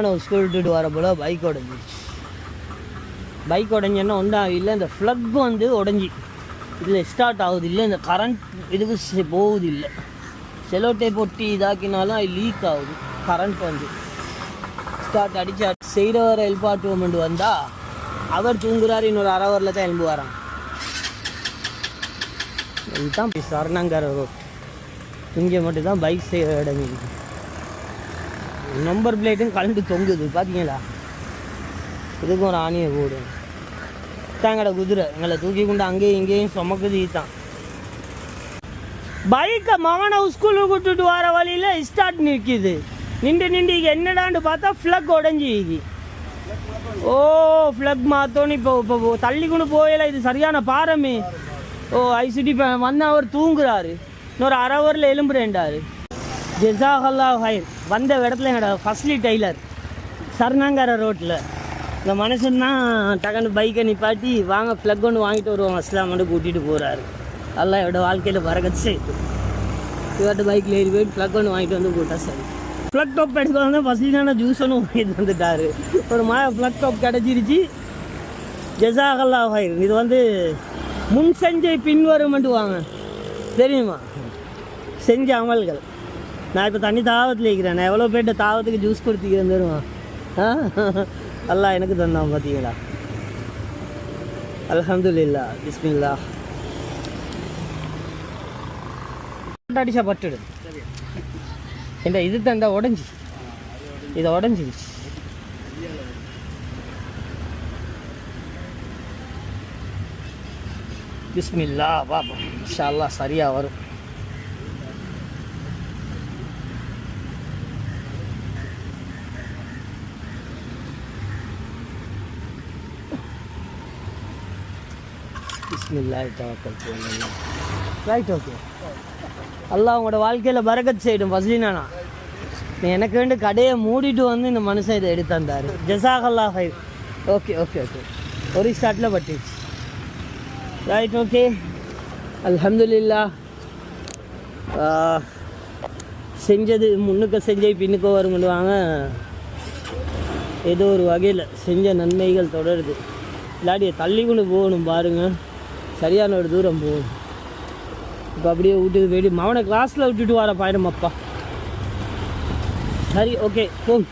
மகனை ஸ்கூல் விட்டுட்டு வர போல பைக் உடஞ்சிருச்சு பைக் உடஞ்சேன்னா ஒன்றும் இல்லை இந்த ஃப்ளக் வந்து உடஞ்சி. இதில் ஸ்டார்ட் ஆகுது இல்லை இந்த கரண்ட் இதுக்கு போகுது இல்லை. செலோட்டை பொட்டி இதாக்கினாலும் அது லீக் ஆகுது கரண்ட் வந்து. ஸ்டார்ட் அடிச்சு செய்கிறவரை ஹெல்ப் வந்தால் அவர் தூங்குறாரு இன்னொரு அரை ஹவரில் தான் எழும்பு வரான் இதுதான் சரணங்கர ரோட் இங்கே மட்டும்தான் பைக் செய்கிற இடம் இருக்குது. நம்பர் பிளேட்டும் கலந்து தொங்குது பார்த்தீங்களா இதுக்கும் ஒரு ஆணியை போடும் தாங்கட குதிரை. எங்களை தூக்கி கொண்டு அங்கேயும் இங்கேயும் சுமக்குது இதுதான் பைக்கை மகனை ஸ்கூலுக்கு விட்டுட்டு வர வழியில் ஸ்டார்ட் நிற்கிது. நின்று நின்று இங்கே என்னடான்னு பார்த்தா ஃப்ளக் உடஞ்சி ஓ ஃப்ளக் மாற்றோன்னு இப்போ இப்போ தள்ளி கொண்டு போயில இது சரியான பாரமே ஓ ஐசிடி வந்தால் அவர் தூங்குறாரு. இன்னொரு அரை ஹவரில் எலும்புறேன்டாரு ஜெசாஹல்லா ஹைர். வந்த இடத்துல என்னோட ஃபஸ்ட்லி டெய்லர் சரணாங்கர ரோட்டில் இந்த மனுஷன் தான் டக்குன்னு பைக்கை நிப்பாட்டி வாங்க ப்ளக் ஒன்று வாங்கிட்டு வருவோம் அஸ்லாமட்டு கூட்டிகிட்டு போகிறாரு அதெல்லாம் என்னோடய வாழ்க்கையில் பறக்கச்சு இவர்கிட்ட பைக்கில் ஏறி போயிட்டு ப்ளக் ஒன்று வாங்கிட்டு வந்து போட்டா சரி. ப்ளக் டாப் எடுக்க வந்து ஃபஸ்ட்லியான ஜூஸ் ஒன்று வாங்கிட்டு வந்துட்டார். ஒரு மா ப்ளக் டாப் கிடச்சிருச்சு. ஜெசாகல்லா ஹைர் இது வந்து முன் செஞ்சை பின்வருமென்ட்டு வாங்க தெரியுமா? செஞ்ச அமல்கள். நான் இப்போ தண்ணி தாவத்தில் இருக்கிறேன். நான் எவ்வளோ பேர்ட்ட தாவத்துக்கு ஜூஸ் கொடுத்துக்கிறேன் தருவான் ஆ? அல்லா எனக்கு தந்தான் பார்த்தீங்களா அலமதுல்லா பிஸ்மில்லா. அடிச்சா பட்டுடு. இந்த இது தந்தா உடஞ்சி. இது உடஞ்சிருச்சு பிஸ்மில்லா பாபா. இன்ஷா அல்லாஹ் சரியா வரும். பிஸ்மில்லா தவக்கல் ரைட் ஓகே எல்லாம் உங்களோட வாழ்க்கையில் பரக்கத் செய்யணும் ஃபஸ்லினா நீ எனக்கு வேண்டு கடையை மூடிட்டு வந்து இந்த மனுஷன் இதை எடுத்து தந்தார். ஜசாகல்லா ஹை ஓகே ஓகே ஓகே ஒரு ஷாட்டில் பட்டுச்சு. ரைட் ஓகே அலமதுல்லா செஞ்சது முன்னுக்கு செஞ்ச பின்னுக்கோ வரும்னுவாங்க ஏதோ ஒரு வகையில் செஞ்ச நன்மைகள் தொடருது. இல்லாடியை தள்ளி கொண்டு போகணும் பாருங்கள் சரியான ஒரு தூரம் போகும் இப்போ அப்படியே வீட்டுக்கு போயிட்டு மவனை கிளாஸில் விட்டுட்டு வர பயணம் அப்பா சரி ஓகே போம்